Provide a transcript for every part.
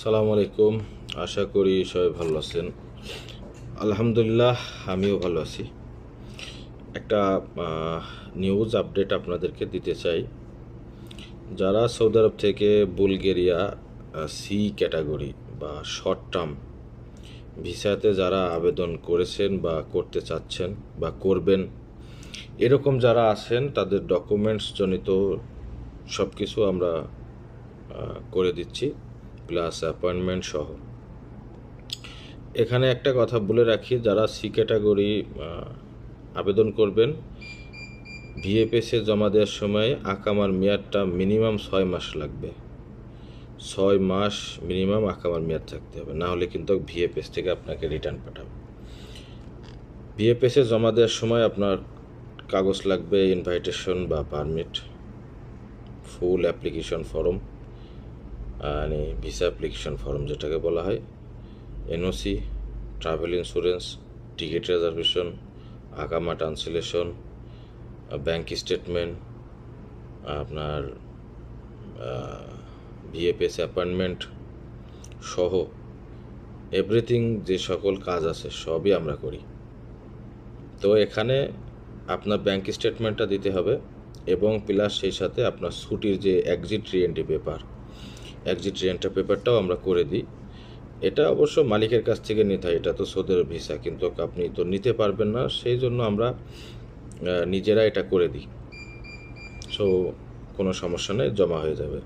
সালাম আলাইকুম। আশা করি সবাই ভালো আছেন। আলহামদুলিল্লাহ, আমিও ভালো আছি। একটা নিউজ আপডেট আপনাদেরকে দিতে চাই। যারা সৌদি আরব থেকে বুলগেরিয়া সি ক্যাটাগরি বা শর্ট টার্ম ভিসাতে যারা আবেদন করেছেন বা করতে চাচ্ছেন বা করবেন, এরকম যারা আছেন, তাদের ডকুমেন্টস জনিত সব কিছু আমরা করে দিচ্ছি। প্লাস অ্যাপয়েন্টমেন্ট সহ। এখানে একটা কথা বলে রাখি, যারা সি ক্যাটাগরি আবেদন করবেন ভিএপিএসে জমা দেওয়ার সময় আকামার মেয়াদটা মিনিমাম ছয় মাস লাগবে। ছয় মাস মিনিমাম আকামার মেয়াদ থাকতে হবে, না হলে কিন্তু ভিএপিএস থেকে আপনাকে রিটার্ন পাঠাবে। ভিএপিএসে জমা দেওয়ার সময় আপনার কাগজ লাগবে ইনভাইটেশন বা পারমিট ফুল অ্যাপ্লিকেশন ফর্ম মানে ভিসা অ্যাপ্লিকেশন ফর্ম যেটাকে বলা হয় NOC travel insurance ticket reservation আকামা ট্রান্সলেশন ব্যাংক স্টেটমেন্ট আপনার ভিএপিএস অ্যাপয়েন্টমেন্ট সহ এভরিথিং যে সকল কাজ আছে সবই আমরা করি। তো এখানে আপনার ব্যাংক স্টেটমেন্টটা দিতে হবে এবং প্লাস সেই সাথে আপনার ছুটির যে exit reentry paper exit reentry পেপারটাও আমরা করে দিই। এটা অবশ্য মালিকের কাছ থেকে নিতে হয়, এটা তো সোদের ভিসা, কিন্তু আপনি তো নিতে পারবেন না, সেই জন্য আমরা নিজেরা এটা করে দিই। সো কোনো সমস্যা নেই, জমা হয়ে যাবে।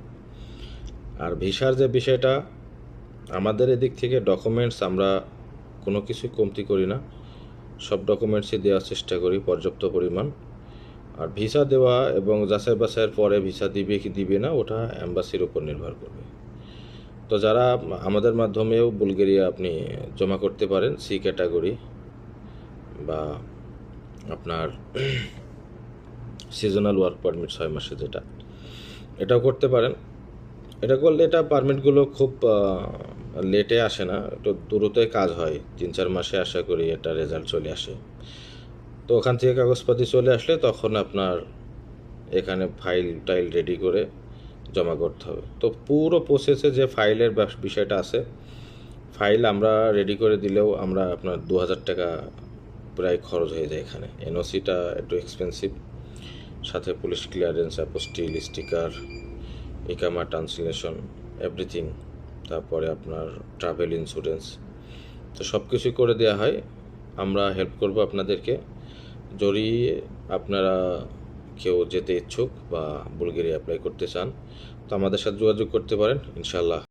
আর ভিসার যে বিষয়টা, আমাদের এদিক থেকে ডকুমেন্টস আমরা কোনো কিছুই কমতি করি না। সব ডকুমেন্টসই দেওয়ার চেষ্টা করি, পর্যাপ্ত পরিমাণ। আর ভিসা দেওয়া এবং যাচাই বাছাইয়ের পরে ভিসা দিবে কি দিবে না, ওটা অ্যাম্বাসির উপর নির্ভর করবে। তো যারা আমাদের মাধ্যমেও বুলগেরিয়া আপনি জমা করতে পারেন, সি ক্যাটাগরি বা আপনার সিজনাল ওয়ার্ক পারমিট ছয় মাসে যেটা, এটাও করতে পারেন। এটা করলে এটা পারমিটগুলো খুব লেটে আসে না, একটু দ্রুতই কাজ হয়, তিন চার মাসে আশা করি এটা রেজাল্ট চলে আসে। তো ওখান থেকে কাগজপাতি চলে আসলে তখন আপনার এখানে ফাইল টাইল রেডি করে জমা করতে হবে। তো পুরো প্রসেসে যে ফাইলের বিষয়টা আছে ফাইল আমরা রেডি করে দিলেও আমরা আপনার দু হাজার টাকা প্রায় খরচ হয়ে যায় এখানে। এনওসিটা একটু এক্সপেন্সিভ সাথে পুলিশ ক্লিয়ারেন্স অ্যাপোস্টিল স্টিকার ইকামা ট্রান্সলেশন এভরিথিং তারপরে আপনার ট্রাভেল ইন্স্যুরেন্স তো সব কিছুই করে দেওয়া হয়। আমরা হেল্প করব আপনাদেরকে। যদি আপনারা কেউ যেতে ইচ্ছুক বা বুলগেরিয়া অ্যাপ্লাই করতে চান, তো আমাদের সাথে যোগাযোগ করতে পারেন ইনশাল্লাহ